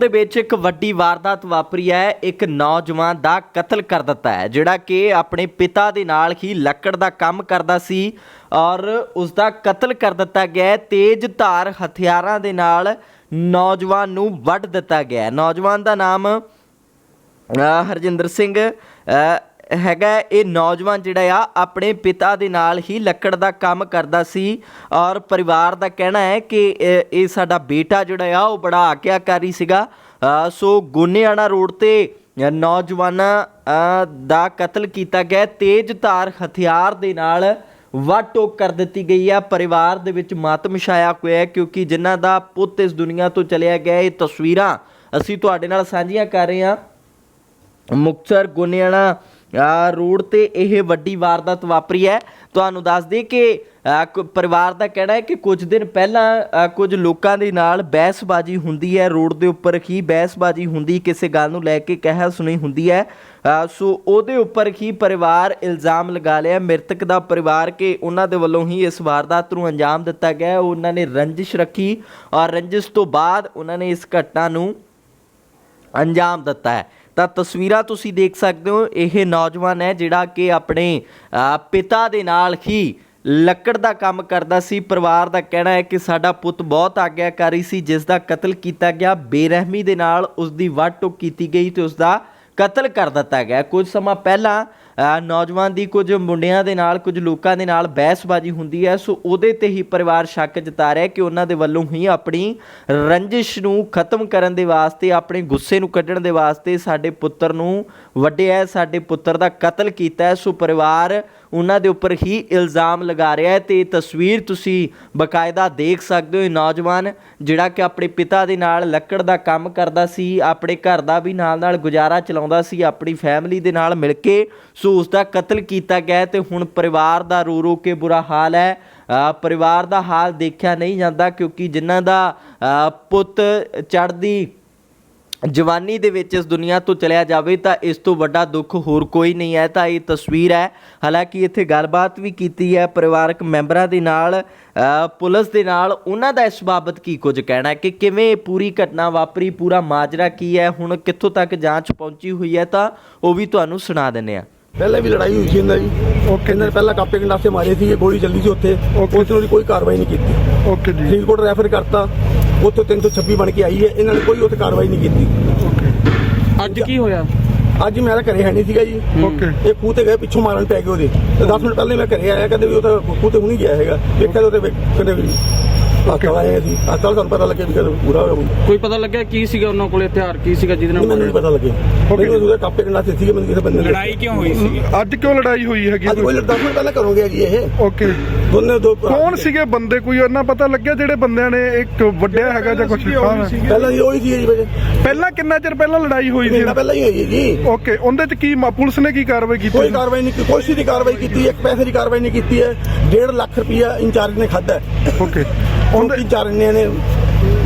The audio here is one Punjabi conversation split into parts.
ਦੇ ਵਿੱਚ ਇੱਕ ਵੱਡੀ ਵਾਰਦਾਤ ਵਾਪਰੀ ਹੈ। ਇੱਕ ਨੌਜਵਾਨ ਦਾ ਕਤਲ ਕਰ ਦਿੱਤਾ ਹੈ, ਜਿਹੜਾ ਕਿ ਆਪਣੇ ਪਿਤਾ ਦੇ ਨਾਲ ਹੀ ਲੱਕੜ ਦਾ ਕੰਮ ਕਰਦਾ ਸੀ ਔਰ ਉਸ ਦਾ ਕਤਲ ਕਰ ਦਿੱਤਾ ਗਿਆ ਹੈ। ਤੇਜ਼ ਧਾਰ ਹਥਿਆਰਾਂ ਦੇ ਨਾਲ ਨੌਜਵਾਨ ਨੂੰ ਵੱਢ ਦਿੱਤਾ ਗਿਆ ਨੌਜਵਾਨ ਦਾ ਨਾਮ ਹਰਜਿੰਦਰ ਸਿੰਘ ਹੈਗਾ ਇਹ ਨੌਜਵਾਨ ਜਿਹੜਾ ਆ, ਆਪਣੇ ਪਿਤਾ ਦੇ ਨਾਲ ਹੀ ਲੱਕੜ ਦਾ ਕੰਮ ਕਰਦਾ ਸੀ ਔਰ ਪਰਿਵਾਰ ਦਾ ਕਹਿਣਾ ਹੈ ਕਿ ਇਹ ਸਾਡਾ ਬੇਟਾ ਜਿਹੜਾ ਆ, ਉਹ ਬੜਾ ਆਗਿਆਕਾਰੀ ਸੀਗਾ। ਸੋ ਗੋਨੇਆਣਾ ਰੋਡ ਤੇ ਨੌਜਵਾਨਾਂ ਦਾ ਕਤਲ ਕੀਤਾ ਗਿਆ। ਤੇਜ਼ ਧਾਰ ਹਥਿਆਰ ਦੇ ਨਾਲ ਵੱਢ ਟੋਕ ਕਰ ਦਿੱਤੀ ਗਈ ਆ। ਪਰਿਵਾਰ ਦੇ ਵਿੱਚ ਮਾਤਮ ਛਾਇਆ ਹੋਇਆ ਕਿਉਂਕਿ ਜਿਨ੍ਹਾਂ ਦਾ ਪੁੱਤ ਇਸ ਦੁਨੀਆ ਤੋਂ ਚਲਿਆ ਗਿਆ, ਇਹ ਤਸਵੀਰਾਂ ਅਸੀਂ ਤੁਹਾਡੇ ਨਾਲ ਸਾਂਝੀਆਂ ਕਰ ਰਹੇ ਹਾਂ। ਮੁਕਤਸਰ, ਗੋਨਿਆਣਾ ਰੋਡ ਤੇ ਇਹ ਵੱਡੀ ਵਾਰਦਾਤ ਵਾਪਰੀ ਹੈ। ਤੁਹਾਨੂੰ ਦੱਸ ਦਈਏ ਕਿ ਅ, ਪਰਿਵਾਰ ਦਾ ਕਹਿਣਾ ਹੈ ਕਿ ਕੁਝ ਦਿਨ ਪਹਿਲਾਂ ਕੁਝ ਲੋਕਾਂ ਦੇ ਨਾਲ ਬਹਿਸਬਾਜ਼ੀ ਹੁੰਦੀ ਹੈ। ਰੋਡ ਦੇ ਉੱਪਰ ਹੀ ਬਹਿਸਬਾਜ਼ੀ ਹੁੰਦੀ ਕਿਸੇ ਗੱਲ ਨੂੰ ਲੈ ਕੇ ਕਹਿ ਸੁਣੀ ਹੁੰਦੀ ਹੈ। ਸੋ ਉਹਦੇ ਉੱਪਰ ਹੀ ਪਰਿਵਾਰ ਇਲਜ਼ਾਮ ਲਗਾ ਲਿਆ। ਮ੍ਰਿਤਕ ਦਾ ਪਰਿਵਾਰ ਕਿ ਉਹਨਾਂ ਦੇ ਵੱਲੋਂ ਹੀ ਇਸ ਵਾਰਦਾਤ ਨੂੰ ਅੰਜਾਮ ਦਿੱਤਾ ਗਿਆ ਉਹਨਾਂ ਨੇ ਰੰਜਿਸ਼ ਰੱਖੀ ਔਰ ਰੰਜਿਸ਼ ਤੋਂ ਬਾਅਦ ਉਹਨਾਂ ਨੇ ਇਸ ਘਟਨਾ ਨੂੰ ਅੰਜਾਮ ਦਿੱਤਾ ਹੈ। ਤਾਂ ਤਸਵੀਰਾਂ ਤੁਸੀਂ ਦੇਖ ਸਕਦੇ ਹੋ, ਇਹ ਨੌਜਵਾਨ ਹੈ ਜਿਹੜਾ ਕਿ ਆਪਣੇ ਪਿਤਾ ਦੇ ਨਾਲ ਹੀ ਲੱਕੜ ਦਾ ਕੰਮ ਕਰਦਾ ਸੀ। ਪਰਿਵਾਰ ਦਾ ਕਹਿਣਾ ਹੈ ਕਿ ਸਾਡਾ ਪੁੱਤ ਬਹੁਤ ਆਗਿਆਕਾਰੀ ਸੀ, ਜਿਸ ਦਾ ਕਤਲ ਕੀਤਾ ਗਿਆ। ਬੇਰਹਿਮੀ ਦੇ ਨਾਲ ਉਸ ਦੀ ਵੱਢ ਟੁੱਕ ਕੀਤੀ ਗਈ ਤੇ ਉਸ ਦਾ ਕਤਲ ਕਰ ਦਿੱਤਾ ਗਿਆ। ਕੁਝ ਸਮਾਂ ਪਹਿਲਾਂ ਨੌਜਵਾਨ ਦੀ ਕੁਝ ਮੁੰਡਿਆਂ ਦੇ ਨਾਲ, ਕੁਝ ਲੋਕਾਂ ਦੇ ਨਾਲ ਬਹਿਸਬਾਜ਼ੀ ਹੁੰਦੀ ਹੈ। ਸੋ ਉਹਦੇ ਤੇ ਹੀ ਪਰਿਵਾਰ ਸ਼ੱਕ ਜਤਾ ਰਿਹਾ ਕਿ ਉਹਨਾਂ ਦੇ ਵੱਲੋਂ ਹੀ ਆਪਣੀ ਰੰਜਿਸ਼ ਨੂੰ ਖਤਮ ਕਰਨ ਦੇ ਵਾਸਤੇ, ਆਪਣੇ ਗੁੱਸੇ ਨੂੰ ਕੱਢਣ ਦੇ ਵਾਸਤੇ ਸਾਡੇ ਪੁੱਤਰ ਨੂੰ ਵੱਢਿਆ ਸਾਡੇ ਪੁੱਤਰ ਦਾ ਕਤਲ ਕੀਤਾ ਸੋ ਪਰਿਵਾਰ ਉਹਨਾਂ ਦੇ ਉੱਪਰ ਹੀ ਇਲਜ਼ਾਮ ਲਗਾ ਰਿਹਾ ਹੈ ਤੇ ਇਹ ਤਸਵੀਰ ਤੁਸੀਂ ਬਕਾਇਦਾ ਦੇਖ ਸਕਦੇ ਹੋ। ਨੌਜਵਾਨ ਜਿਹੜਾ ਕਿ ਆਪਣੇ ਪਿਤਾ ਦੇ ਨਾਲ ਲੱਕੜ ਦਾ ਕੰਮ ਕਰਦਾ ਸੀ, ਆਪਣੇ ਘਰ ਦਾ ਵੀ ਨਾਲ ਨਾਲ ਗੁਜ਼ਾਰਾ ਚਲਾਉਂਦਾ ਸੀ, ਆਪਣੀ ਫੈਮਿਲੀ ਦੇ ਨਾਲ ਮਿਲ ਕੇ ਸੋ ਉਸ ਦਾ ਕਤਲ ਕੀਤਾ ਗਿਆ ਹੈ ਤੇ ਹੁਣ ਪਰਿਵਾਰ ਦਾ ਰੋ ਰੋ ਕੇ ਬੁਰਾ ਹਾਲ ਹੈ। ਪਰਿਵਾਰ ਦਾ ਹਾਲ ਦੇਖਿਆ ਨਹੀਂ ਜਾਂਦਾ ਕਿਉਂਕਿ ਜਿਨ੍ਹਾਂ ਦਾ ਪੁੱਤ ਚੜ੍ਹਦੀ ਜਵਾਨੀ ਦੇ ਵਿੱਚ ਇਸ ਦੁਨੀਆ ਤੋਂ ਚਲਿਆ ਜਾਵੇ ਤਾਂ ਇਸ ਤੋਂ ਵੱਡਾ ਦੁੱਖ ਹੋਰ ਕੋਈ ਨਹੀਂ ਹੈ। ਤਾਂ ਇਹ ਤਸਵੀਰ ਹੈ। ਹਾਲਾਂਕਿ ਇੱਥੇ ਗੱਲਬਾਤ ਵੀ ਕੀਤੀ ਹੈ ਪਰਿਵਾਰਕ ਮੈਂਬਰਾਂ ਦੇ ਨਾਲ ਪੁਲਿਸ ਦੇ ਨਾਲ। ਉਹਨਾਂ ਦਾ ਇਸ ਬਾਬਤ ਕੀ ਕੁਝ ਕਹਿਣਾ ਹੈ ਕਿ ਕਿਵੇਂ ਇਹ ਪੂਰੀ ਘਟਨਾ ਵਾਪਰੀ, ਪੂਰਾ ਮਾਜਰਾ ਕੀ ਹੈ? ਹੁਣ ਕਿੱਥੋਂ ਤੱਕ ਜਾਂਚ ਪਹੁੰਚੀ ਹੋਈ ਹੈ ਤਾਂ ਉਹ ਵੀ ਤੁਹਾਨੂੰ ਸੁਣਾ ਦਿੰਨੇ ਆ ਪਹਿਲੇ ਵੀ ਲੜਾਈ ਹੋਈ ਸੀ ਇਹਨਾਂ ਦੀ। ਓਕੇ ਇਹਨਾਂ ਨੇ ਪਹਿਲਾਂ ਕਾਪੇ ਗੰਡਾਸੇ ਮਾਰੇ ਸੀ ਗੋਲੀ ਚੱਲੀ ਸੀ ਉੱਥੇ। ਪੁਲਿਸ ਨੇ ਉਹਦੀ ਕੋਈ ਕਾਰਵਾਈ ਨਹੀਂ ਕੀਤੀ। ਓਕੇ ਜੀ। ਫਰੀਦਕੋਟ ਰੈਫਰ ਕਰਤਾ। ਉੱਥੋਂ 326 ਬਣ ਕੇ ਆਈ ਹੈ। ਇਹਨਾਂ ਨੇ ਕੋਈ ਉੱਥੇ ਕਾਰਵਾਈ ਨਹੀਂ ਕੀਤੀ। ਅੱਜ ਕੀ ਹੋਇਆ? ਅੱਜ ਮੇਰਾ ਘਰੇ ਹੈ ਨਹੀਂ ਸੀਗਾ ਜੀ। ਓਕੇ ਇਹ ਖੂਹ ਤੇ ਗਏ ਪਿੱਛੋਂ ਮਾਰਨ ਪੈ ਗਏ ਉਹਦੇ। ਤੇ 10 ਮਿੰਟ ਪਹਿਲੇ ਮੈਂ ਘਰੇ ਆਇਆ ਕਹਿੰਦੇ ਵੀ ਉਹ ਤਾਂ ਖੂਹ ਤੇ ਹੁਣੀ ਗਿਆ ਹੈਗਾ। ਵੇਖਿਆ ਤਾਂ ਉਹਦੇ ਕਹਿੰਦੇ ਹਸਪਤਾਲ ਆਏ ਸੀ ਹਸਪਤਾਲ ਸਾਨੂੰ ਪਤਾ ਲੱਗਿਆ ਵੀ ਕਦੋਂ ਪੂਰਾ ਹੋਇਆ ਮੁੰਡਾ। ਕੋਈ ਪਤਾ ਲੱਗਿਆ ਕੀ ਸੀਗਾ ਉਹਨਾਂ ਕੋਲੇ ਹਥਿਆਰ? ਕੀ ਸੀਗਾ ਜਿਹਦੇ ਨਾਲ ਮੈਨੂੰ ਨਹੀਂ ਪਤਾ ਲੱਗਿਆ। ਮੈਨੂੰ ਉਹਦੇ ਕਾਪੇ ਗੰਡਾਸੇ ਸੀਗੇ ਮੈਨੂੰ ਕਿਸੇ ਬੰਦੇ ਨੇ ਲੜਾਈ ਕਿਉਂ ਹੋਈ ਸੀ ਅੱਜ ਕਿਉਂ ਲੜਾਈ ਹੋਈ ਹੈਗੀ ਅੱਜ ਕੋਈ 10 ਮਿੰਟ ਪਹਿਲਾਂ ਘਰੋਂ ਗਿਆ ਜੀ ਇਹ। ਓਕੇ। ਦੋਨੇ ਦੋ ਕੌਣ ਸੀਗੇ। ਬੰਦੇ ਕੋਈ? ਉਹਨਾਂ ਪਤਾ ਲੱਗਿਆ ਜਿਹੜੇ ਬੰਦਿਆਂ ਨੇ ਇੱਕ ਵੱਡਿਆ ਹੈਗਾ ਜਾਂ ਕੁਝ ਪਹਿਲਾਂ ਜੀ ਉਹੀ ਸੀ ਜੀ ਵਜੇ ਪਹਿਲਾਂ ਕਿੰਨਾ ਚਿਰ ਪਹਿਲਾਂ ਲੜਾਈ ਹੋਈ ਸੀ? ਪਹਿਲਾਂ ਹੀ ਹੋਈ ਹੈ ਜੀ। ਓਕੇ ਉਹਦੇ ਚ ਕੀ ਪੁਲਿਸ ਨੇ ਕੀ ਕਾਰਵਾਈ ਕੀਤੀ? ਕੋਈ ਕਾਰਵਾਈ ਨਹੀਂ ਕੀਤੀ ਕੋਈ ਦੀ ਕਾਰਵਾਈ ਕੀਤੀ ਇੱਕ ਪੈਸੇ ਦੀ ਕਾਰਵਾਈ ਨਹੀਂ ਕੀਤੀ ਹੈ। 1.5 ਲੱਖ ਰੁਪਇਆ ਇੰਚਾਰਜ ਨੇ ਖਾਦਾ ਓਕੇ। ਉਹਦੇ ਇੰਚਾਰਜ ਨੇ?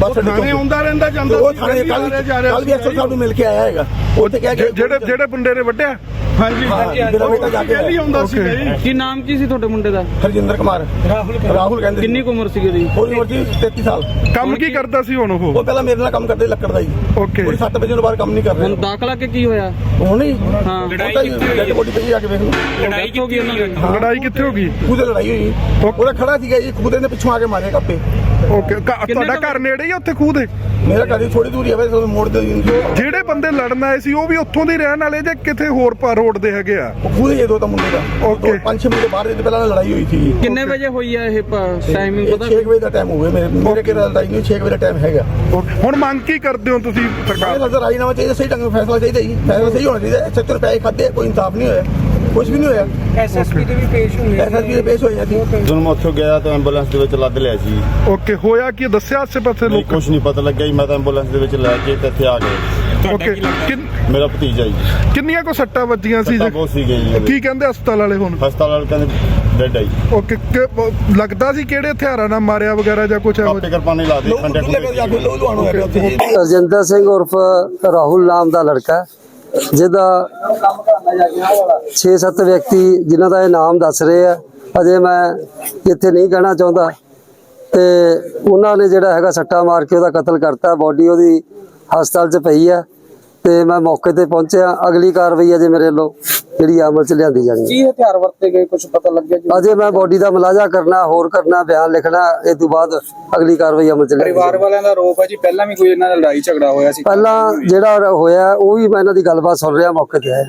ਬਸ ਥਾਣੇ ਆਉਂਦਾ ਰਹਿੰਦਾ ਜਾਂਦਾ ਉਹ ਸੀ, ਥਾਣੇ ਕਦੀ ਆ ਕੱਲ ਰਿਹਾ ਜਾ ਰਿਹਾ ਕੱਲ ਵੀ ਐਸਓ ਸਾਹਿਬ ਨੂੰ ਮਿਲ ਕੇ ਆਇਆ ਹੈਗਾ। ਉੱਥੇ ਕਹਿ ਕੇ ਜਿਹੜੇ ਜਿਹੜੇ ਬੰਦੇ ਨੇ ਵੱਡਿਆ ਹਾਂਜੀ। ਮੇਰਾ ਬੇਟਾ ਜਾ ਕੇ ਪਹਿਲੀ ਆਉਂਦਾ ਸੀ Okay. ਜੀ ਕੀ ਨਾਮ ਕੀ ਸੀ ਤੁਹਾਡੇ ਮੁੰਡੇ ਦਾ? ਹਰਜਿੰਦਰ ਕੁਮਾਰ। ਰਾਹੁਲ ਰਾਹੁਲ ਕਹਿੰਦੇ ਕਿੰਨੀ ਕੁ ਉਮਰ ਸੀਗੀ ਉਹਦੀ? ਉਹਦੀ ਉਮਰ ਸੀ 33 ਸਾਲ। ਕੰਮ ਕੀ ਕਰਦਾ ਸੀ ਹੁਣ ਉਹ? ਉਹ ਪਹਿਲਾਂ ਮੇਰੇ ਨਾਲ ਕੰਮ ਕਰਦੇ ਲੱਕੜ ਦਾ ਜੀ। ਓਕੇ। ਕੋਈ 7 ਵਜੇ ਤੋਂ ਬਾਅਦ ਕੰਮ ਨਹੀਂ ਕਰ ਹੁਣ ਰਿਹਾ ਦਾਖਲਾ ਕੇ ਕੀ ਹੋਇਆ? ਹੁਣ ਹੀ। ਹਾਂ ਲੜਾਈ ਕਿੱਥੇ ਹੋਈ? ਡੈਡ ਬੋਡੀ ਪਈ ਆ ਕੇ ਵੇਖ ਲਓ। ਲੜਾਈ ਹੋ ਗਈ ਉਹਨਾਂ ਦੀ। ਲੜਾਈ ਕਿੱਥੇ ਹੋ ਗਈ? ਖੂਹ ਤੇ ਲੜਾਈ ਹੋਈ। ਉਹਦਾ ਖੜਾ ਸੀਗਾ ਜੀ ਖੂਹ ਦੇ ਨੇ ਪਿੱਛੋਂ ਆ ਕੇ ਮਾਰੇ ਕਾਪੇ। ਓਕੇ ਤੁਹਾਡਾ ਘਰ ਨੇੜੇ ਹੀ ਆ ਉੱਥੇ ਖੂਹ ਦੇ? ਮੇਰਾ ਘਰ ਥੋੜੀ ਦੂਰੀ ਹੈ ਵੈਸੇ ਮੋੜ ਦੇ ਜਿਹੜੇ ਬੰਦੇ ਲੜਨ ਆਏ ਸੀ ਉਹ ਵੀ ਉੱਥੋਂ ਦੇ ਰਹਿਣ ਵਾਲੇ ਜਾਂ ਕਿਤੇ ਹੋਰ ਪਾ ਰੋਡ ਦੇ ਹੈਗੇ ਆ? ਖੂਹ ਦੇ ਦੋ ਤਾਂ ਮੁੰਡੇ ਦਾ. ਦੋ- ਪੰਜ ਛੇ ਮਿੰਟ ਬਾਹਰ ਦੇ ਪਹਿਲਾਂ ਲੜਾਈ ਹੋਈ ਸੀ। ਕਿੰਨੇ ਵਜੇ ਹੋਈ ਹੈ ਇਹ ਟਾਈਮਿੰਗ ਪਤਾ 6 ਵਜੇ ਦਾ ਟਾਈਮ ਹੋਵੇ ਮੇਰੇ ਮੇਰੇ ਕਿਹੜਾ ਲੜਾਈ ਨਹੀਂ 6 ਵਜੇ ਦਾ ਟਾਈਮ ਹੈਗਾ। ਓਕੇ ਹੁਣ ਮੰਗ ਕੀ ਕਰਦੇ ਹੋ ਤੁਸੀਂ ਸਾਰੇ ਸਰਕਾਰ ਨਜ਼ਰ ਆਈ ਨਾ ਚਾਹੀਦਾ ਸਹੀ ਢੰਗ ਨਾਲ ਫੈਸਲਾ ਚਾਹੀਦਾ ਜੀ। ਫੈਸਲਾ ਸਹੀ ਹੋਣਾ ਚਾਹੀਦਾ 70 ਰੁਪਏ ਖਾਦੇ ਕੋਈ ਇਨਸਾਫ ਨਹੀਂ ਹੋਇਆ। ਕੁਝ ਵੀ ਨਹੀਂ ਹੋਇਆ ਐਸਐਸਪੀ ਦੇ ਵੀ ਪੇਸ਼ ਹੋਏ ਐਸਐਸਪੀ ਦੇ ਪੇਸ਼ ਹੋਏ ਸੀ ਜਦੋਂ ਮੈਂ ਉੱਥੋਂ ਗਿਆ ਤਾਂ ਐਂਬੂਲੈਂਸ ਦੇ ਵਿੱਚ ਲੱਦ ਲਿਆ ਸੀ ਓਕੇ ਹੋਇਆ ਕੀ ਦੱਸਿਆ ਆਸੇ ਪਾਸੇ ਨਹੀਂ ਲੋਕ ਕੁਝ ਨਹੀਂ ਪਤਾ ਲੱਗਿਆ ਜੀ ਮੈਂ ਤਾਂ ਐਂਬੂਲੈਂਸ ਦੇ ਵਿੱਚ ਲੈ ਕੇ ਤੇ ਇੱਥੇ ਆ ਗਏ ਓਕੇ ਕਿੰਨ- ਮੇਰਾ ਭਤੀਜਾ ਜੀ ਕਿੰਨੀਆਂ ਕੋ ਸੱਟਾਂ ਵੱਜੀਆਂ ਸੀ ਸੱਟਾਂ ਬਹੁਤ ਸੀ ਗਈ ਕੀ ਕਹਿੰਦੇ ਹਸਪਤਾਲ ਵਾਲੇ ਹੁਣ ਹਸਪਤਾਲ ਵਾਲੇ ਕਹਿੰਦੇ ਡੈਡ ਆਈ ਓਕੇ ਕਿ- ਲੱਗਦਾ ਸੀ ਕਿਹੜੇ ਹਥਿਆਰਾਂ ਨਾਲ ਮਾਰਿਆ ਵਗੈਰਾ ਜਾਂ ਕੁਝ ਕਾਪੇ ਕਰਪਾਨੇ ਲਾ ਦੇ ਲੋਕ ਖੰਡੇ ਖੁੱਲੇ ਕਰ ਜਾ ਕੇ ਲੋਹ ਲੁਹਾਣ ਹੋਇਆ ਪਿਆ ਉੱਥੇ ਜੀ ਰਜਿੰਦਰ ਸਿੰਘ ਉਰਫ ਰਾਹੁਲ ਨਾਮ ਦਾ ਲੜਕਾ ਹੈ, ਜਿਹਦਾ 6-7 ਵਿਅਕਤੀ ਜਿਨ੍ਹਾਂ ਦਾ ਇਹ ਨਾਮ ਦੱਸ ਰਹੇ ਆ, ਅਜੇ ਮੈਂ ਇੱਥੇ ਨਹੀਂ ਕਹਿਣਾ ਚਾਹੁੰਦਾ। ਤੇ ਉਹਨਾਂ ਨੇ ਜਿਹੜਾ ਹੈਗਾ ਸੱਟਾ ਮਾਰ ਕੇ ਉਹਦਾ ਕਤਲ ਕਰਤਾ, ਬਾਡੀ ਉਹਦੀ ਹਸਪਤਾਲ 'ਚ ਪਈ ਆ। ਤੇ ਮੈਂ ਮੌਕੇ ਤੇ ਪਹੁੰਚਿਆ, ਅਗਲੀ ਕਾਰਵਾਈ ਅਜੇ ਮੇਰੇ ਵੱਲੋਂ ਜਿਹੜੀ ਆ ਅਮਲ 'ਚ ਲਿਆਂਦੀ ਜਾਣੀ ਕੀ ਹਥਿਆਰ ਵਰਤੇ ਗਏ? ਕੁਝ ਪਤਾ ਲੱਗਿਆ ਜੀ? ਅਜੇ ਮੈਂ ਬੋਡੀ ਦਾ ਮਲਾਜਾ ਕਰਨਾ ਹੋਰ ਕਰਨਾ ਬਿਆਨ ਲਿਖਣਾ ਇਹ ਤੋਂ ਬਾਅਦ ਅਗਲੀ ਕਾਰਵਾਈ ਅਮਲ 'ਚ ਲਿਆਂਦੀ ਪਰਿਵਾਰ। ਵਾਲਿਆਂ ਦਾ ਆਰੋਪ ਹੈ ਜੀ ਪਹਿਲਾਂ ਵੀ ਕੋਈ ਇਹਨਾਂ ਨਾਲ ਲੜਾਈ ਝਗੜਾ ਹੋਇਆ ਸੀ। ਪਹਿਲਾਂ ਜਿਹੜਾ ਹੋਇਆ ਉਹ ਵੀ ਮੈਂ ਇਹਨਾਂ ਦੀ ਗੱਲਬਾਤ ਸੁਣ ਰਿਹਾ ਮੌਕੇ ਤੇ ਆਇਆ।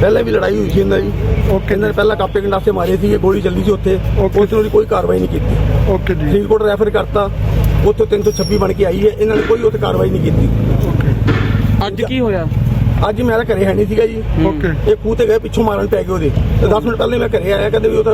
ਪਹਿਲੇ ਵੀ ਲੜਾਈ ਹੋਈ ਸੀ ਇਹਨਾਂ ਦੀ। ਉਹ ਕਹਿੰਦੇ ਨੇ ਪਹਿਲਾਂ ਕਾਪੇ ਗੰਡਾਸੇ ਮਾਰੇ ਸੀ ਗੋਲੀ ਚੱਲੀ ਸੀ ਉੱਥੇ। ਪੁਲਿਸ ਨੇ ਕੋਈ ਕਾਰਵਾਈ ਨਹੀਂ ਕੀਤੀ। ਓਕੇ ਜੀ। ਫਰੀਦਕੋਟ ਰੈਫਰ ਕਰਤਾ। ਉੱਥੋਂ 326 ਬਣ ਕੇ ਆਈ ਹੈ। ਇਹਨਾਂ ਨੇ ਕੋਈ ਉੱਥੇ ਕਾਰਵਾਈ ਨਹੀਂ ਕੀਤੀ। ਅੱਜ ਕੀ ਹੋਇਆ? ਅੱਜ ਮੇਰਾ ਘਰੇ ਹੈ ਨਹੀਂ ਸੀਗਾ ਜੀ। ਓਕੇ ਇਹ ਖੂਹ ਤੇ ਗਏ ਪਿੱਛੋਂ ਮਾਰਨ ਪੈ ਗਏ ਉਹਦੇ। ਤੇ 10 ਮਿੰਟ ਪਹਿਲੇ ਮੈਂ ਘਰੇ ਆਇਆ ਕਹਿੰਦੇ ਵੀ ਉਹ ਤਾਂ